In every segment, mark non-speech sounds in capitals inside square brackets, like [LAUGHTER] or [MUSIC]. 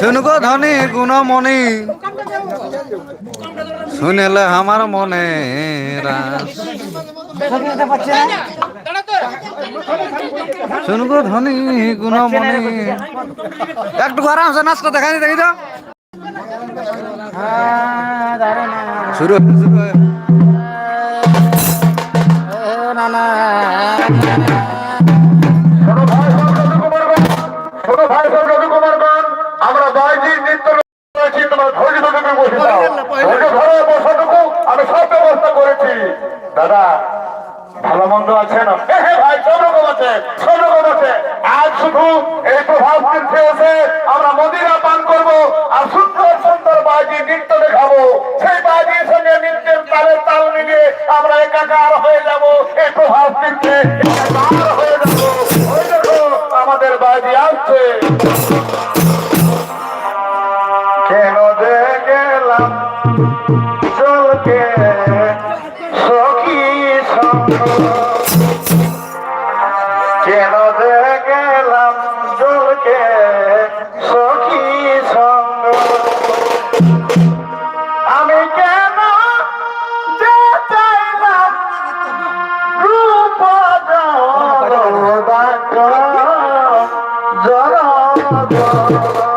শুনগো ধনী, গুণমণি। শুনেলে আমার মনে শুনগো ধনী, গুণমণি। একটু আরামসে নাচটা দেখানি দেখি তো। শুরু শুরু। ছোট আমরা মদিরা পান করব আর সুন্দর সুন্দর বাজি নৃত্য দেখাবো। সেই বাজির সঙ্গে নৃত্যের তালে তাল মিলিয়ে আমরা একাকার হয়ে যাব। এই প্রভাব তীর্থে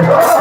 Oh! [LAUGHS]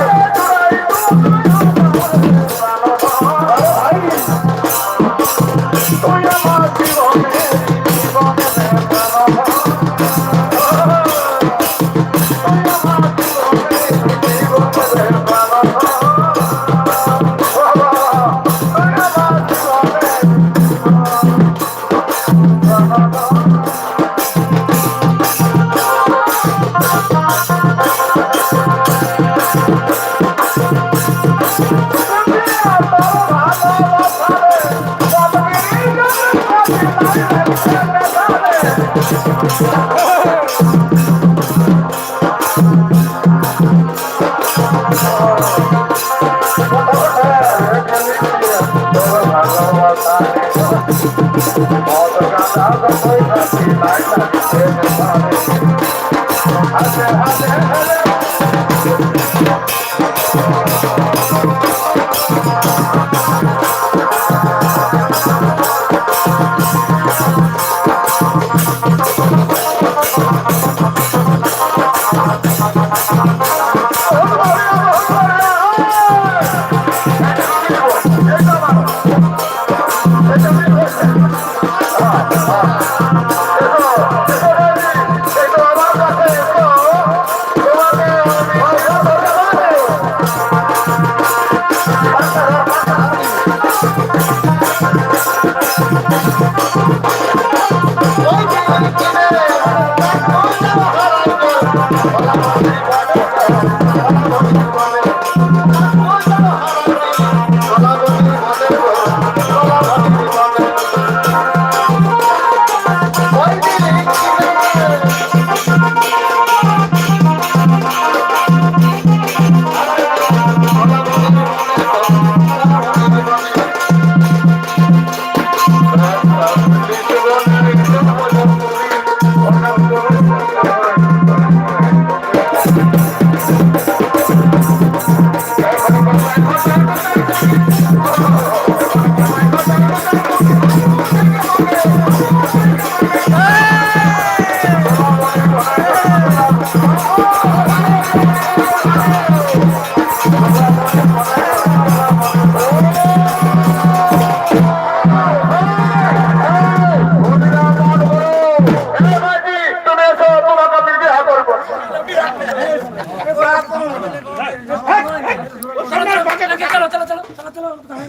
Hadi o hadi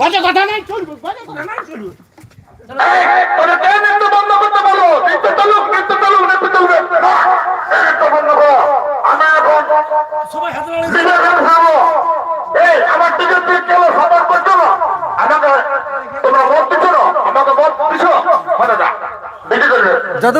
বাজে কথা নাই চলবে বাজে কথা নাই চলবে তোরা কে নৃত্য বন্ধ করতে পারো নৃত্য চালুক নৃত্য চালুক নৃত্য চলবে না, বন্ধ করো আমি এখন সবাই হাতে নাড়ি বিবেকের খাব এই আমার দিকে তুই কেউ সতর্ক করছ না আমাকে তোমরা মত দিচ্ছ না আমাকে মত দিচ্ছ মানে না দিদি করবে যত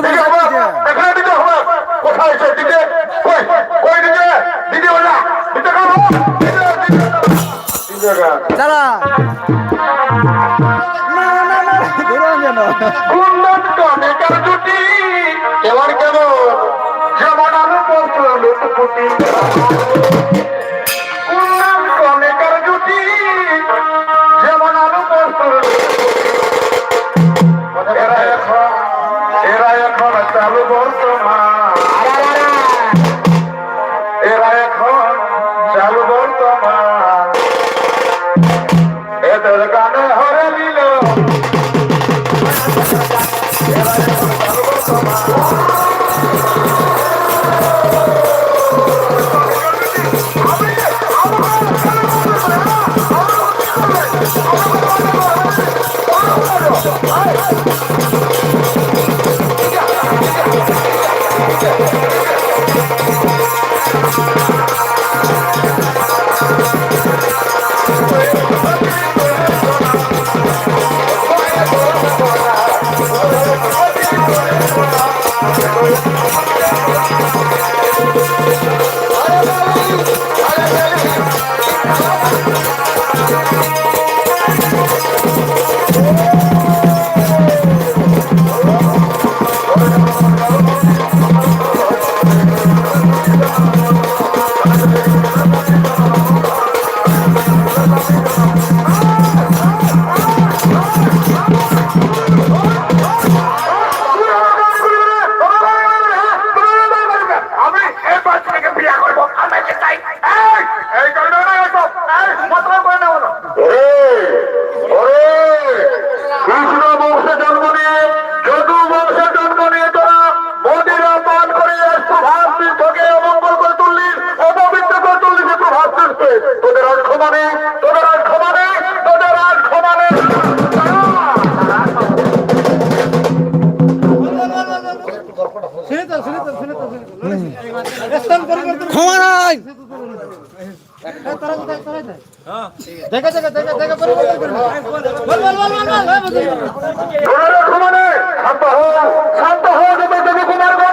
তোরা ক্ষমানে শান্ত হও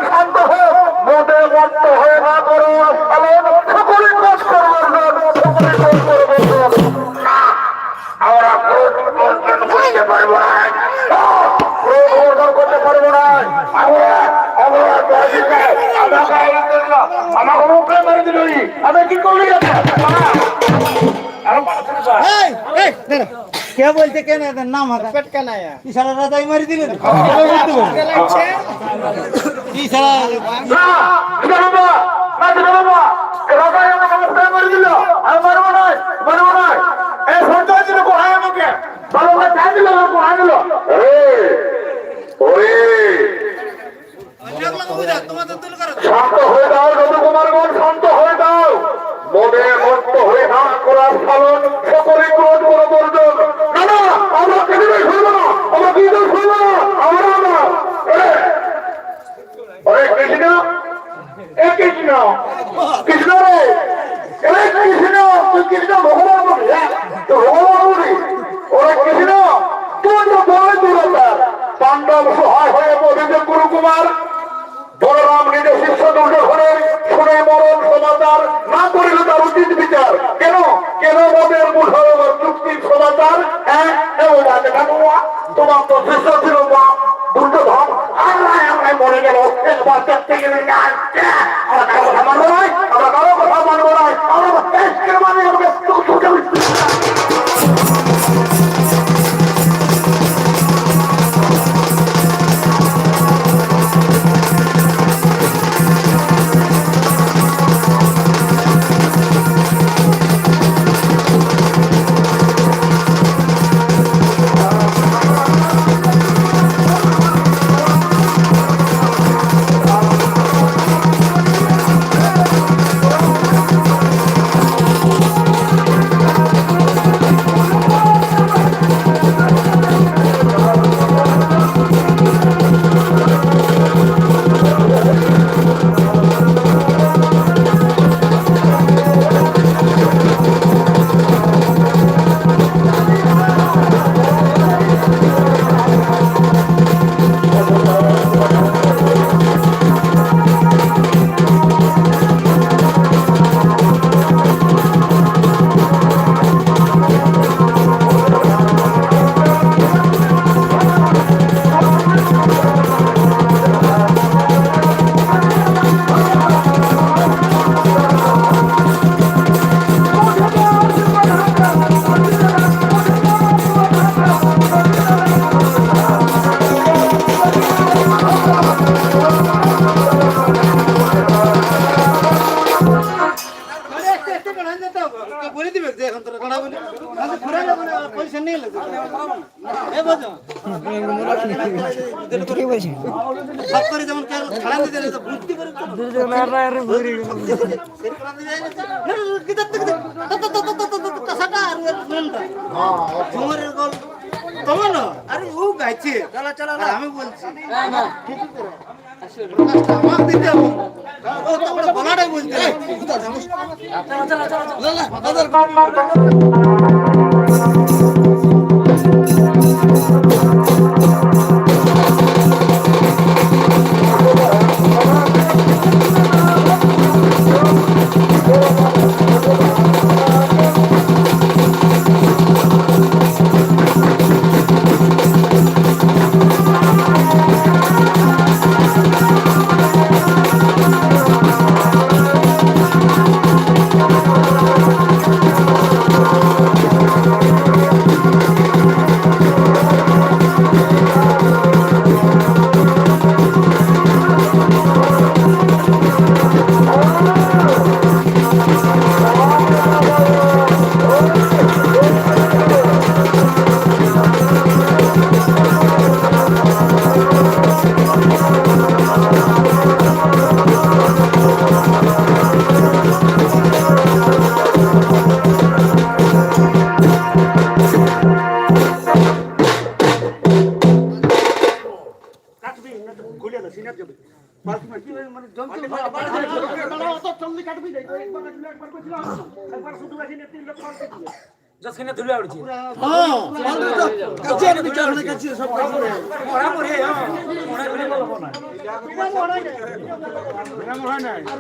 শান্ত হও মোদে মত্ত হয়ে না করো সকলে কাজ করবার সকলে কাজ করবার না, আমরা বর্জন করতে পারব করতে পারব না আমরা আমরা এই মেরে দিল আমি কি করলি এটা? আরও মানুষের কাছে। এই এই দাঁড়া কে বলতে কেন এদের নাম ইশারা রাজাই মারি দিলেন ইশারা মুখে দিল। আমি মারবো না, মারবো না। এ সঞ্জয় দিল আমাকে। ভালো করে চাই দিল, আমাকে দিল। ওরে, ওরে, শান্ত হয়ে দাও যদু কুমারগণ শান্ত হয়ে দাও মনে মত্ত হয়ে না করার ফলন সকলে ক্রোধ করে বর্জন না না, আমরা কেটে শুনব না, আমরা কি শুনব না, আমরা ওরে কৃষ্ণ, এ কৃষ্ণ কৃষ্ণ রে, এ কৃষ্ণ, তুই কৃষ্ণ ভগবান বলি? ভগবান বলি ওরে কৃষ্ণ তুই তো বড় দূরতার পাণ্ডব সহায় হয়ে বলিতে গুরু কুমার বলরাম নিজে শিষ্য দুর্গ ঘরে শুনে মরণ সমাচার না করিল তার উচিত বিচার কেন কেন মদের মুঠর চুক্তির সমাচার হ্যাঁ কাকুয়া তোমার তো শিষ্য ছিল মা দুর্যোধন আল্লাহ আমায় মরে গেল। একবার দেখতে গেলে আমরা কারও কথা মানবো নয় আমরা কারও কথা মানবো নয় আমরা দেশকে মানে আমাকে এ বোঝো সব করে যেমন কেউ ছাড়া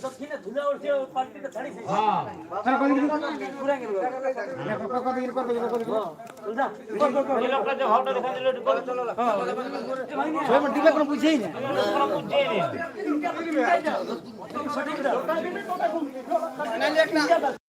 তো বুদ্ধি করে তো সেরকম আমি যাই না না কিটা কিটা তো তো তো তো তো কাসাটা আর মনটা তোমারের গল তোমার না আরে ও গাইছে চলা চলা আমি বলছি ঠিকই করে আমার দিতে হবে ও তোমরা বলাটাই বলতে কোন তো না। কিনে ঘর থাকো মিলে তো ঠিক এই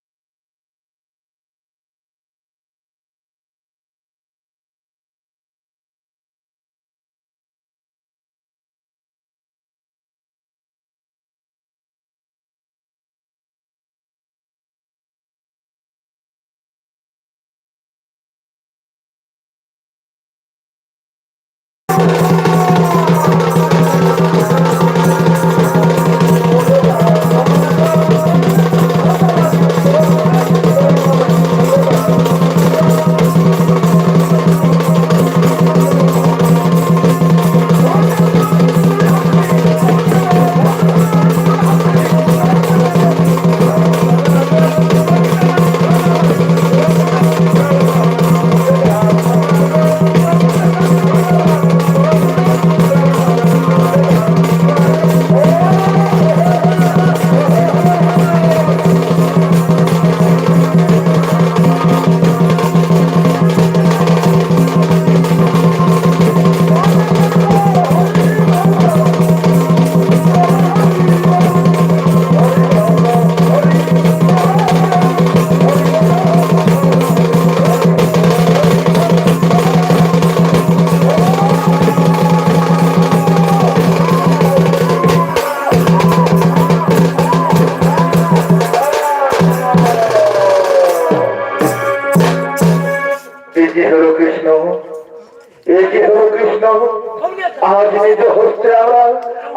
আজ হচ্ছে আমরা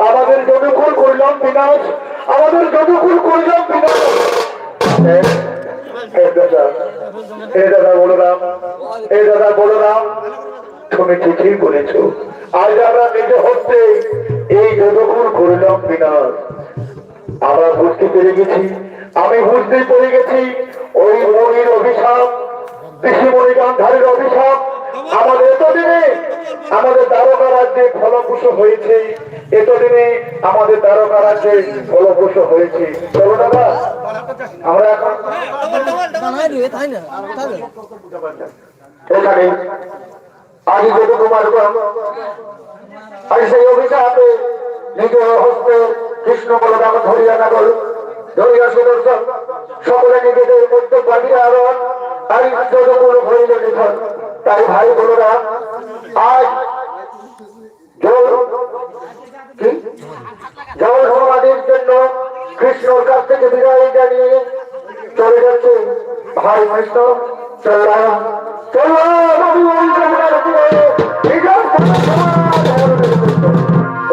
আমাদের যদুকুল করলাম বিনাশ। আমাদের যদুকুল করলাম বিনাশ। আজ আমরা হচ্ছে এই আমরা বুঝতে পেরে গেছি। আমি বুঝতে পেরে গেছি, ওই মনির অভিশাপ, ঋষিমণি গান্ধারীর অভিশাপ আমাদের এতদিনে আমাদের দ্বারকা রাজ্যে ফলপ্রসূ হয়েছে। এতদিনে আমাদের দ্বারকা রাজ্যে ফলপ্রসূ হয়েছে। দাদা, আমরা এখন এখানে যদু আজ সেই অভিশাপে নিজ হস্তে কৃষ্ণ বলরাম ধরিয়া নগর ধরিয়া সুদর্শন, সকলে নিজেদের মধ্যে বাড়িয়ে আরন তাই যতগুলো হইল নিধন। তাই ভাই বোনেরা, আজ জল সমাধির জন্য কৃষ্ণর কাছ থেকে বিদায় জানিয়ে চলে যাচ্ছে ভাই বৈষ্ণব। চললাম। চললাম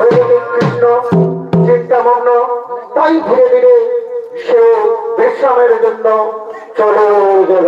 আমি কৃষ্ণ চিন্তামগ্ন, তাই ধীরে ধীরে সে বিশ্রামের জন্য চলে গেল।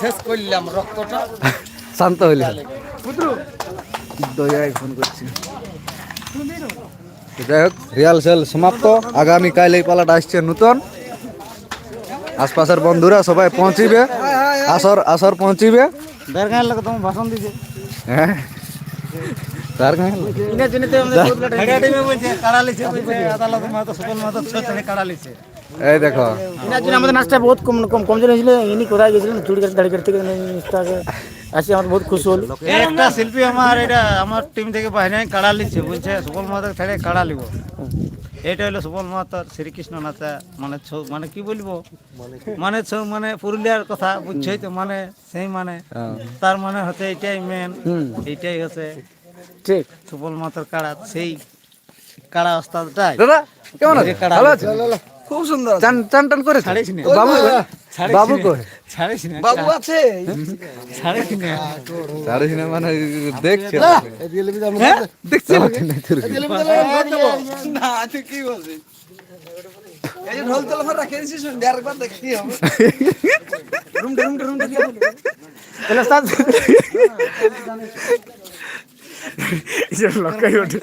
শেষ করলাম রক্তটা। শান্ত হইলে। দয়ায় ফোন করছি। যাই হোক রিহার্সাল সমাপ্ত। আগামীকাল এই পালাটা আসছে নতুন। আশপাশের বন্ধুরা সবাই পৌঁছিবে। আসর আসর পৌঁছিবে। বের লোক তোমার ভাষণ দিছে। হ্যাঁ। তার গায়ে লোক। এই দেখো। জন্য আমাদের নাচটা বহুত কম কম কমজোর হয়েছিল ইনি কোথায় গেছিলেন? চুড়ি কাটতে দাড়ি কাটতে নাচটাকে আসি আমার বহুত খুশি হল। একটা শিল্পী আমার এটা আমার টিম থেকে বাইরে কাড়া লিছে বলছে সুপল মাতো ছেড়ে কাড়া লিব। এটা হলো সুপল মাতার শ্রীকৃষ্ণ নাচা মানে ছৌ মানে কি বলব? মানে ছৌ মানে পুরুলিয়ার কথা বুঝছই তো? মানে সেই মানে। হ্যাঁ। তার মানে হচ্ছে এটাই মেন এইটাই হচ্ছে ঠিক। সুপল মাতার কাড়া সেই কাড়া ওস্তাদটাই। দাদা কেমন আছে কাড়া ভালো আছে খুব সুন্দর চান চান টান করে বাবু বাবু। কই বাবু আছে। ছাড়িস না। মানে দেখছে। হ্যাঁ? দেখছে? না তুই কি বলছিস? এই যে ঢোল তোলা রাখে দিছিস আরেকবার দেখি হবে। রুম রুম রুম তাহলে এই যে ওঠে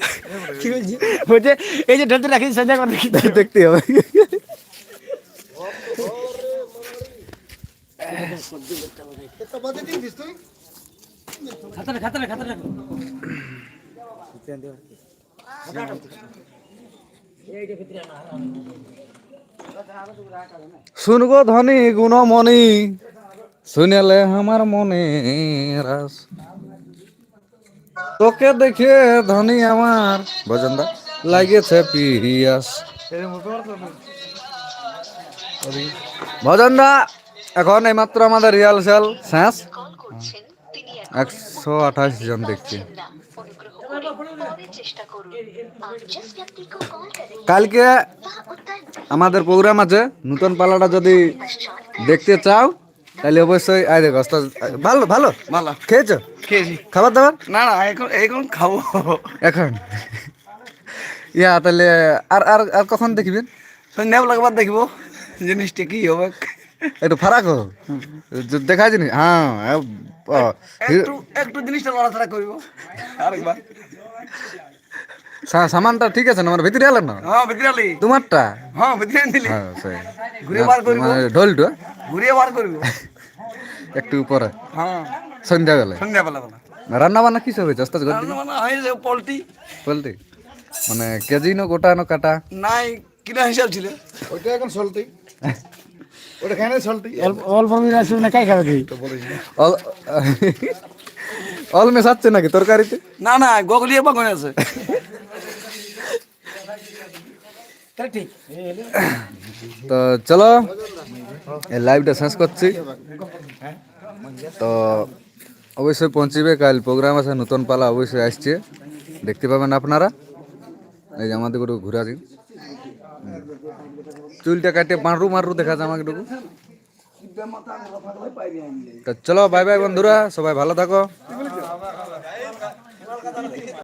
বলছে? এই যে ঢোলটা রাখি সন্ধ্যা করে দেখতে হবে। খাতারে খাতারে খাতারে। শুনগো ধনী গুণমণি শুনেলে আমার মনে রাস। তোকে দেখে ধনী আমার। ভজনদা লাগিয়েছে পিহিয়াস ভজনদা এখন এইমাত্র আমাদের রিয়াল সেল শেষ একশো আঠাশ জন দেখছি। কালকে আমাদের প্রোগ্রাম আছে, নূতন পালাটা যদি দেখতে চাও তাহলে অবশ্যই আয় দেখো ভালো ভালো? ভালো। খেয়েছো? খেয়েছি। খাবার দাবার? না না এখন এখন খাব। এখন? ইয়া তাহলে আর আর আর কখন দেখবেন? সন্ধ্যা লাগবার দেখব। জিনিসটা কি হবে? একটু ফারাক হো দেখা জিনিস হ্যাঁ একটু একটু জিনিসটা লড়াচড়া করব। আরেকবার। সামানটা ঠিক আছে না? আমার ভিতরে এলেন না? হ্যাঁ ভিতরালি তোমারটা? হ্যাঁ ভিতরে দিলি হ্যাঁ সেই। ঘুরে বার করব। মানে ঢোলটা ঘুরিয়ে বার করব। একটু পরে হ্যাঁ। সন্ধ্যাবেলা বেলা। রান্না বান্না কি হবে চেষ্টা করে রান্না বান্না হয়েছে পোলট্রি। বলতে মানে কেজি নো গোটা নো কাটা? নাই কিনা হিসাব ছিল। ওইটা এখন চলতি ওটা খাই না চলতি অল্প আছে না কাই খাবে অল অল মেশাচ্ছে নাকি তরকারিতে? না না গগলিয়ে বাগন আছে ঠিক তো চলো লাইভটা শেষ করছি। তো অবশ্যই পৌঁছিবে, কাল প্রোগ্রাম আছে, নতুন পালা অবশ্যই আসছে। দেখতে পাবেন আপনারা। এই যে আমাদের একটু ঘুরা দিন চুলটা কাটে, মারু মারু দেখা যায় আমাকে একটু তা চলো বাই বাই বন্ধুরা, সবাই ভালো থাকো।